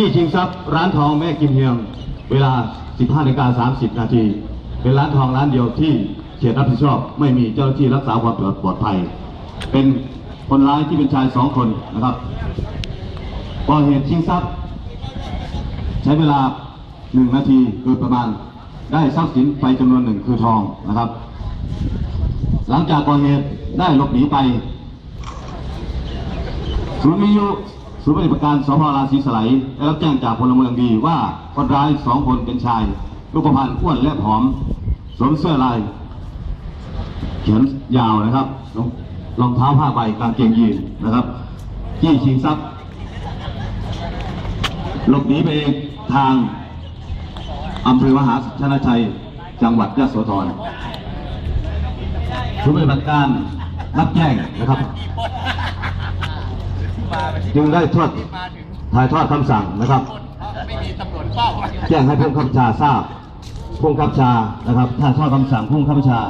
จี้ชิงทรัพย์ร้านทองแม่กิมเฮียง เวลา 15นาฬิกา30 นาที เป็นร้านทองร้านเดียวที่เขตรับผิดชอบ ไม่มีเจ้าหน้าที่รักษาความปลอดภัย เป็นคนร้ายที่เป็นชายสองคนนะครับก่อเหตุชิงทรัพย์ ใช้เวลาหนึ่งนาทีโดยประมาณได้ทรัพย์สินไปจำนวนหนึ่งคือทองนะครับ หลังจากก่อเหตุได้หลบหนีไปศูนย์วิทยุ ศูนย์ปฏิบัติการสพราศีสไลยได้รับแจ้งจากพลเมืองดีว่าคนร้ายสองคนเป็นชายรูปพรรณอ้วนและผอมสวมเสื้อลายเขียนยาวนะครับรองรองเท้าผ้าใบกางเกงยีนนะครับจี้ชิงทรัพย์หลบหนีไปทางอำเภอมหาชนะชัย จังหวัดยะโสธรชุดปฏิบัติการรับแจ้งนะครับ จึงได้ทอดถ่ายทอดคำสั่งนะครับไม่มีตำรวจเฝ้าแจ้งให้ผู้บังคับบัญชาทราบผู้บังคับบัญชานะครับถ่ายทอดคำสั่งผู้บังคับบัญชา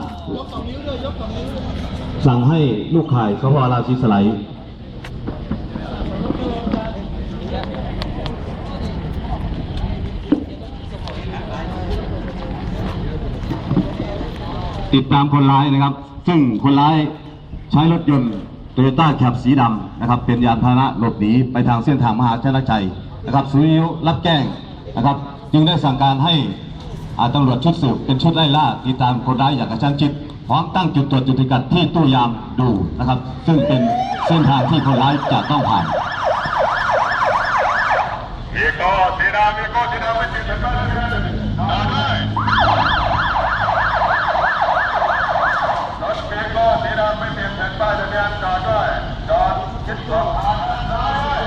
สั่งให้ลูกข่ายสพราชีสไลยติดตามคนร้ายนะครับ ซึ่งคนร้ายใช้รถยนต์ โตโยต้าแคปสีดำนะครับ เป็นยานพาหนะหลบหนีไปทางเส้นทางมหาชนชัยนะครับสุริยุรับแจ้งนะครับ จึงได้สั่งการให้ตำรวจชุดสืบเป็นชุดไล่ล่าติดตามคนร้ายอย่างกระชั้นชิดพร้อมตั้งจุดตรวจจุดพิกัดที่ตู้ยามดูนะครับ ซึ่งเป็นเส้นทางที่คนร้ายจะต้องผ่านมีโก้สีดำมีโก้สีดำไม่ติดสัญญาณต่อด้วยรถมีโก้สีดำไม่ติ ดแผ่นป้ายทะเบียนจอดด้วยจอดชิดขอบทางด้านซ้าย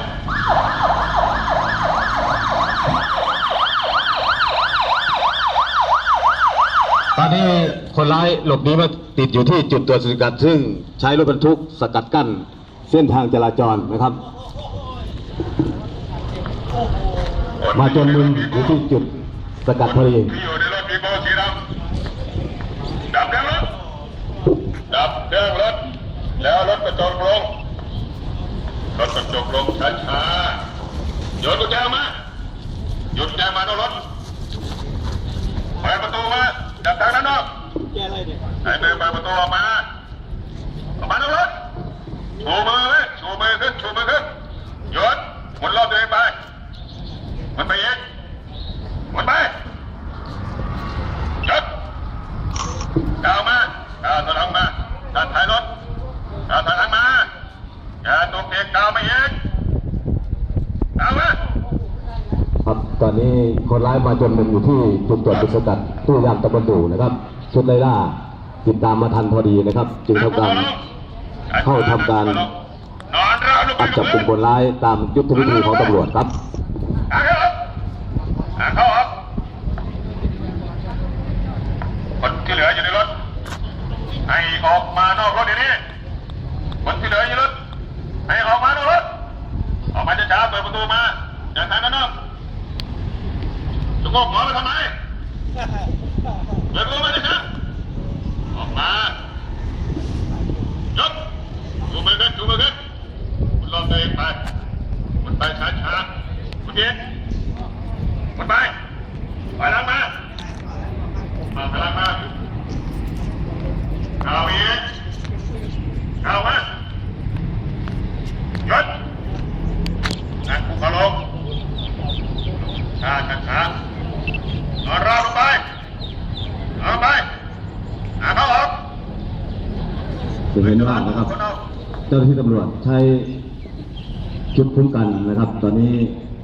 ตอนนี้คนร้ายหลบหนีมาติดอยู่ที่จุดตรวจสกัดซึ่งใช้รถบรรทุกสกัดกั้นเส้นทางจราจรนะครับ มาจนมุมอยู่ที่จุดสกัดพอดี ที่อยู่ในรถมีโก้สีดำดับเครื่องรถดับเครื่องรถแล้วรถกระจกลงรถกระจกลงช้าๆโยนกุญแจมาหยุดแจมานอกรถเปิดประตูมาจากทางด้านนอกไอ้มือเปิดประตูออกมาออกมานอกรถชูมือไว้ชูมือขึ้นชูมือขึ้นหยุดหมุนรอบตัวเองไปหมันไปเองหมุนไป หยุดก้าวมาก้าวถอยหลังมาด้านท้ายรถก้าวถอยหลังมาอย่าตกเด็กก้าวมาอีกก้าวมา ครับ ตอนนี้คนร้ายมาจนมุมอยู่ที่จุดตรวจจุดสกัดตู้ยามตะบนดูนะครับ ชุดไล่ล่าติดตามมาทันพอดีนะครับ จึงทำการเข้าทำการอัดจับกลุ่มคนร้ายตามยุทธวิธีของตำรวจครับอ่านเข้ารับอ่านเข้าครับคนที่เหลืออยู่ในรถให้ออกมานอกรถเดี๋ยวนี้คนที่เหลืออยู่ในรถ ให้ออกมานอกรถ ออกมาช้าๆเปิดประตูมาอย่าทางด้านนอก จะงกหัวมาทำไมเปิดประตูมาช้าๆออกมาจบดูมือขึ้นดูมือขึ้นคุณลองตัวเองไปคุณไปช้าๆคุณเย็นคุณไป ไปหลังมา มาหลังมาอีกเอามาหยุด นั่งคุกเขาลงช้าช้าช้านอนราบลงไปนอนลงไปหาเขาออก จะเห็นว่านะครับ เจ้าหน้าที่ตำรวจใช้ชุดคุ้มกันนะครับ ตอนนี้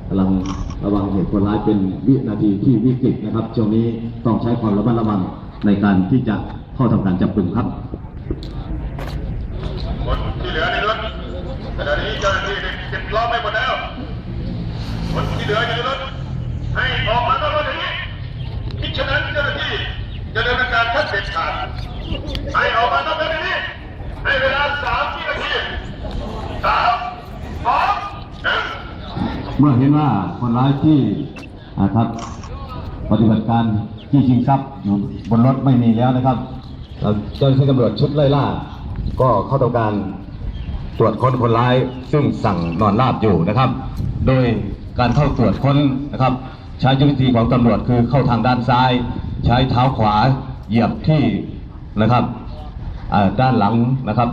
กำลังระวังเหตุคนร้ายเป็นวินาทีที่วิกฤตนะครับช่วงนี้ต้องใช้ความระมัดระวังในการที่จะเข้าทำการจับกลุ่มครับคนที่เหลือในรถขณะนี้เจ้าหน้าที่ได้ปิดล้อมไปหมดแล้วคนที่เหลืออยู่ในรถให้ออกมานอกรถอย่างนี้มิฉะนั้นเจ้าหน้าที่จะดำเนินการขั้นเด็ดขาดให้ออกมานอกรถอย่างนี้ให้เวลาสามวินาทีสามสองหนึ่ง เมื่อเห็นว่าคนร้ายที่ครับปฏิบัติการที่ชิงทรัพย์อยู่บนรถไม่มีแล้วนะครับเจ้าหน้าที่ตำรวจชุดไล่ล่า ก็เข้าทำการตรวจค้นคนร้ายซึ่งสั่งนอนราบอยู่นะครับ โดยการเข้าตรวจค้นนะครับ ใช้ยุทธวิธีของตำรวจคือเข้าทางด้านซ้าย ใช้เท้าขวาเหยียบที่นะครับด้านหลังนะครับ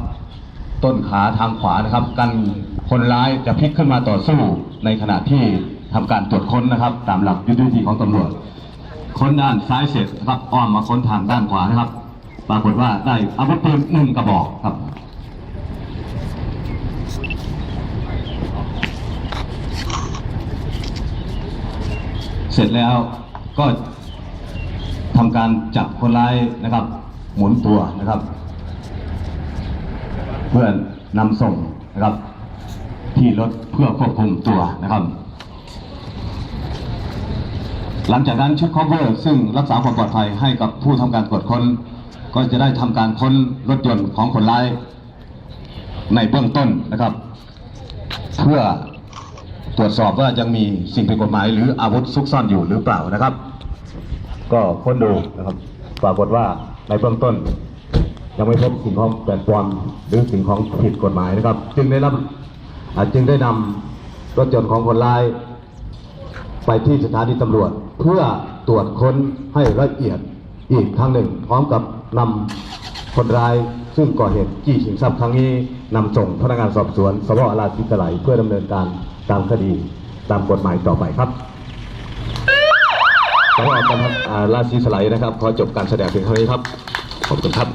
ต้นขาทางขวานะครับ กันคนร้ายจะพลิกขึ้นมาต่อสู้ในขณะที่ทำการตรวจค้นนะครับ ตามหลักยุทธวิธีของตำรวจ ค้นด้านซ้ายเสร็จนะครับอ้อมมาค้นทางด้านขวานะครับ ปรากฏว่าได้อาวุธปืนหนึ่งกระบอกครับเสร็จแล้วก็ทำการจับคนร้ายนะครับ หมุนตัวนะครับ พื่อนำส่งนะครับ ที่รถเพื่อควบคุมตัวนะครับ หลังจากนั้นชุด cover ซึ่งรักษาความปลอดภัยให้กับผู้ทำการตรวจค้น ก็จะได้ทำการค้นรถยนต์ของคนร้าย ในเบื้องต้นนะครับ เพื่อตรวจสอบว่ายังมีสิ่งผิดกฎหมายหรืออาวุธซุกซ่อนอยู่หรือเปล่านะครับ ก็ค้นดูนะครับ ปรากฏว่าในเบื้องต้น ยังไม่พบสิ่งของแปลกปลอมหรือสิ่งของผิดกฎหมายนะครับ จึงได้รับจึงได้นำรถยนต์ของคนร้าย ไปที่สถานีตำรวจ เพื่อตรวจค้นให้ละเอียดอีกครั้งหนึ่ง พร้อมกับนำคนร้ายซึ่งก่อเหตุจี้ชิงทรัพย์ครั้งนี้นำส่งพนักงานสอบสวนสพอาราธิกไลเพื่อดำเนินการตามคดีตามกฎหมายต่อไปครับสำหรับการอาราศีสไลด์นะครับ ขอจบการแสดงเพียงเท่านี้ครับ ขอบคุณครับ